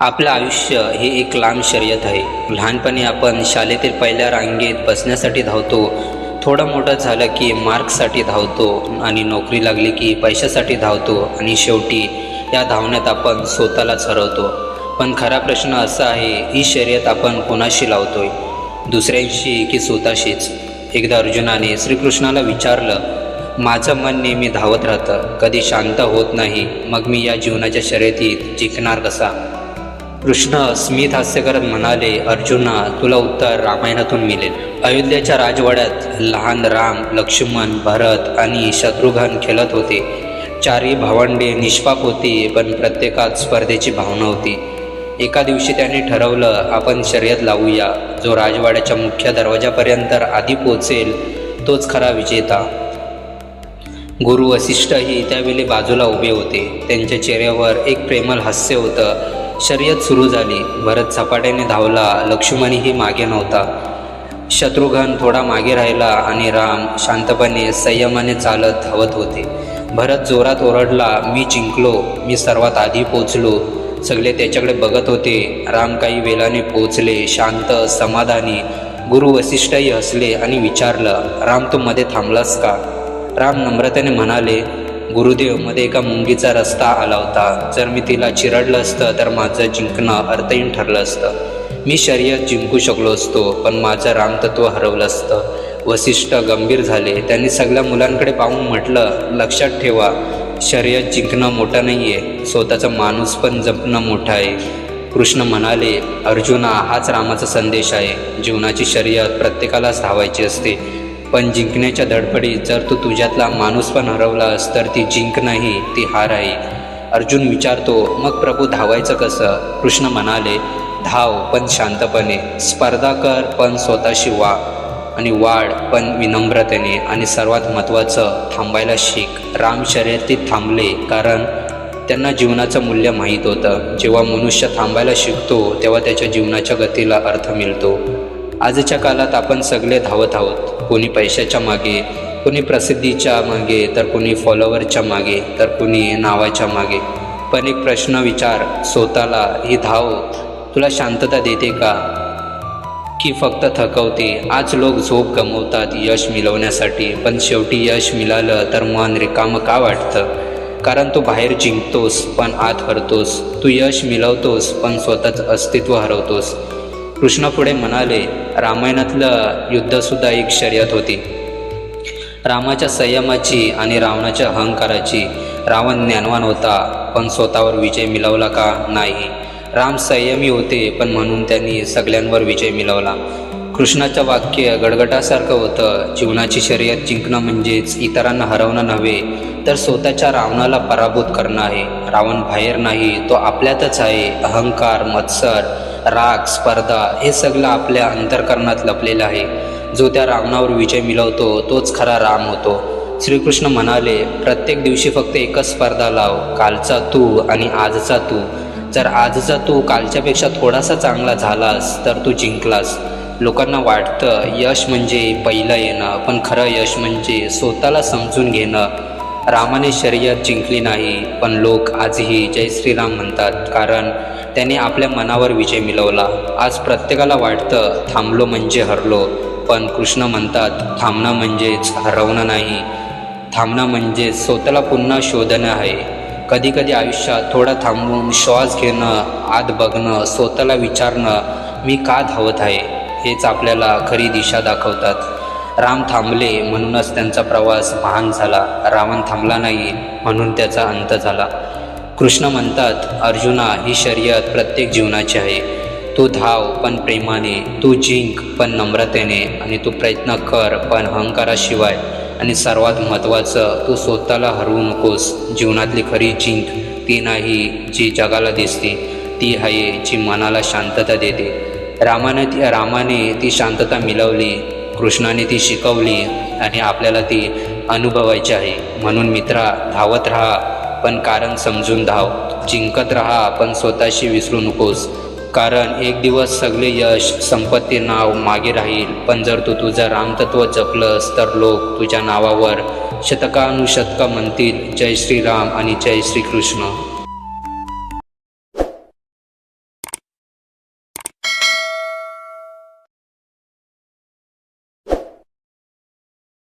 आपलं आयुष्य ही एक लांब शर्यत आहे. लहानपणी आपण शाळेतील पहिल्या रांगेत बसण्यासाठी धावतो. थोडं मोठं झालं की मार्क्ससाठी धावतो आणि नोकरी लागली की पैशासाठी धावतो आणि शेवटी या धावण्यात आपण स्वतःलाच हरवतो. पण खरा प्रश्न असा आहे ही शर्यत आपण कोणाशी लावतोय? दुसऱ्यांशी की स्वतःशीच? एकदा अर्जुनाने श्रीकृष्णाला विचारलं माझं मन नेहमी धावत राहतं. कधी शांत होत नाही मग मी या जीवनाच्या शर्यतीत जिंकणार कसा? कृष्ण स्मित हास्य करत म्हणाले अर्जुना तुला उत्तर रामायणातून मिळेल. अयोध्येच्या राजवाड्यात लहान राम लक्ष्मण भरत आणि शत्रुघ्न खेळत होते. चारही भावंडे निष्पाप होती पण प्रत्येकात स्पर्धेची भावना होती. एका दिवशी त्याने ठरवलं आपण शर्यत लावूया. जो राजवाड्याच्या मुख्य दरवाजापर्यंत आधी पोचेल तोच खरा विजेता. गुरु वसिष्ठही त्यावेळी बाजूला उभे होते. त्यांच्या चेहऱ्यावर एक प्रेमल हास्य होतं. शर्यत सुरू झाली. भरत झपाट्याने धावला. लक्ष्मणही मागे नव्हता. शत्रुघ्न थोडा मागे राहिला आणि राम शांतपणे संयमाने चालत धावत होते. भरत जोरात ओरडला मी जिंकलो. मी सर्वात आधी पोचलो सगळे त्याच्याकडे बघत होते. राम काही वेलाने पोचले शांत समाधानी. गुरु वसिष्ठही हसले आणि विचारलं राम तू मध्ये थांबलास का? राम नम्रतेने म्हणाले गुरुदेवमध्ये एका मुंगीचा रस्ता आला होता. जर मी तिला चिरडलं असतं तर माझं जिंकणं अर्थहीन ठरलं असतं. मी शर्यत जिंकू शकलो असतो पण माझं रामतत्व हरवलं असतं. वसिष्ठ गंभीर झाले. त्यांनी सगळ्या मुलांकडे पाहून म्हटलं लक्षात ठेवा शर्यत जिंकणं मोठं नाही आहे स्वतःचा माणूस पण जपणं मोठं आहे. कृष्ण म्हणाले अर्जुना हाच रामाचा संदेश आहे. जीवनाची शर्यत प्रत्येकालाच धावायची असते. पण जिंकण्याच्या धडपडीत जर तू तुझ्यातला माणूस पण हरवलास तर ती जिंक नाही ती हार आहे. अर्जुन विचारतो मग प्रभू धावायचं कसं? कृष्ण म्हणाले धाव पण शांतपणे. स्पर्धा कर पण स्वतःशी वा. आणि वाढ पण विनम्रतेने. आणि सर्वात महत्त्वाचं थांबायला शिक. राम शर्यतीत थांबले कारण त्यांना जीवनाचं मूल्य माहीत होतं. जेव्हा मनुष्य थांबायला शिकतो तेव्हा त्याच्या जीवनाच्या गतीला अर्थ मिळतो. आजच्या काळात आपण सगळे धावत आहोत. कोणी पैशाच्या मागे कोणी प्रसिद्धीच्या मागे तर कोणी फॉलोअरच्या मागे तर कोणी नावाच्या मागे. पण एक प्रश्न विचार स्वतःला ही धाव तुला शांतता देते का? की फक्त थकवते? आज लोक झोप गमवतात यश मिळवण्यासाठी पण शेवटी यश मिळालं तर मन रिकामं का वाटतं? कारण तू बाहेर जिंकतोस पण आत हरतोस. तू यश मिळवतोस पण स्वतःच अस्तित्व हरवतोस. कृष्ण पुढे म्हणाले रामायणातलं युद्धसुद्धा एक शर्यत होती. रामाच्या संयमाची आणि रावणाच्या अहंकाराची रावण ज्ञानवान होता पण स्वतःवर विजय मिळवला का? नाही. राम संयमी होते पण म्हणून त्यांनी सगळ्यांवर विजय मिळवला. कृष्णाचं वाक्य गडगटासारखं होतं जीवनाची शर्यत जिंकणं म्हणजेच इतरांना हरवणं नव्हे तर स्वतःच्या रावणाला पराभूत करणं आहे. रावण बाहेर नाही तो आपल्यातच आहे. अहंकार मत्सर राग स्पर्धा हे सगळं आपल्या अंतरकरणात लपलेलं आहे. जो त्या रावणावर विजय मिळवतो तोच खरा राम होतो. श्रीकृष्ण म्हणाले प्रत्येक दिवशी फक्त एकच स्पर्धा लाव कालचा तू आणि आजचा तू. जर आजचा तू कालच्यापेक्षा थोडासा चांगला झालास तर तू जिंकलास. लोकांना वाटतं यश म्हणजे पहिलं येणं पण खरं यश म्हणजे स्वतःला समजून घेणं. रामाने शर्यत जिंकली नाही पण लोक आजही जय श्रीराम म्हणतात कारण त्याने आपल्या मनावर विजय मिळवला. आज प्रत्येकाला वाटतं थांबलो म्हणजे हरलो पण कृष्ण म्हणतात थांबणं म्हणजेच हरवणं नाही. थांबणं म्हणजे स्वतःला पुन्हा शोधणं आहे. कधीकधी आयुष्यात थोडा थांबून श्वास घेणं आत बघणं स्वतःला विचारणं मी का धावत आहे हेच आपल्याला खरी दिशा दाखवतात. राम थांबले म्हणूनच त्यांचा प्रवास महान झाला. रावण थांबला नाही म्हणून त्याचा अंत झाला. कृष्ण म्हणतात अर्जुना ही शर्यत प्रत्येक जीवनाची आहे. तू धाव पण प्रेमाने तू जिंक पण नम्रतेने आणि तू प्रयत्न कर पण अहंकाराशिवाय. आणि सर्वात महत्त्वाचं तू स्वतःला हरवू नकोस. जीवनातली खरी जिंक ती नाही जी जगाला दिसते. ती आहे जी मनाला शांतता देते. रामाने ती रामाने ती शांतता मिळवली. कृष्णाने ती शिकवली आणि आपल्याला ती अनुभवायची आहे. म्हणून मित्रा धावत राहा पण कारण समजून धाव. जिंकत राहा पण स्वतःशी विसरू नकोस. कारण एक दिवस सगळे यश संपत्ती नाव मागे राहील. पण जर तू तुझं रामतत्व जपलंस तर लोक तुझ्या नावावर शतकानुशतकं म्हणतील जय श्रीराम आणि जय श्रीकृष्ण